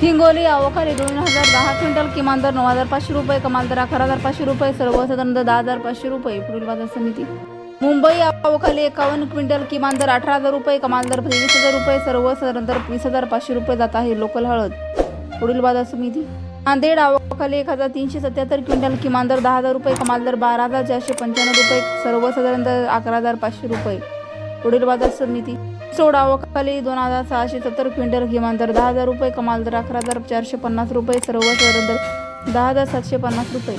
हिंगोली अवकाळी दोन हजार दहा क्विंटल किमान दर नऊ हजार पाचशे रुपये कमाल दर अकरा हजार पाचशे रुपये सर्वसाधारण दर दहा हजार पाचशे रुपये पुढील बाजार समिती. मुंबई अवकाळी एकावन्न क्विंटल किमान दर अठरा हजार रुपये कमाल दर तेवीस हजार रुपये सर्वसाधारण दर वीस हजार पाचशे रुपये जात आहे लोकल हळद. पुढील बाजार समिती. नांदेड अवकाळी एक हजार तीनशे सत्याहत्तर क्विंटल किमान दर दहा हजार रुपये कमाल दर बारा हजार चारशे पंच्याण्णव रुपये सर्वसाधारण दर अकरा हजार पाचशे रुपये. पुढील बाजार समिती सोडा खाली दोन हजार सहाशे सत्तर क्विंटल किमान दर दहा हजार रुपये कमाल दर अकरा हजार चारशे पन्नास रुपये सर्व दर दहा हजार सातशे पन्नास रुपये.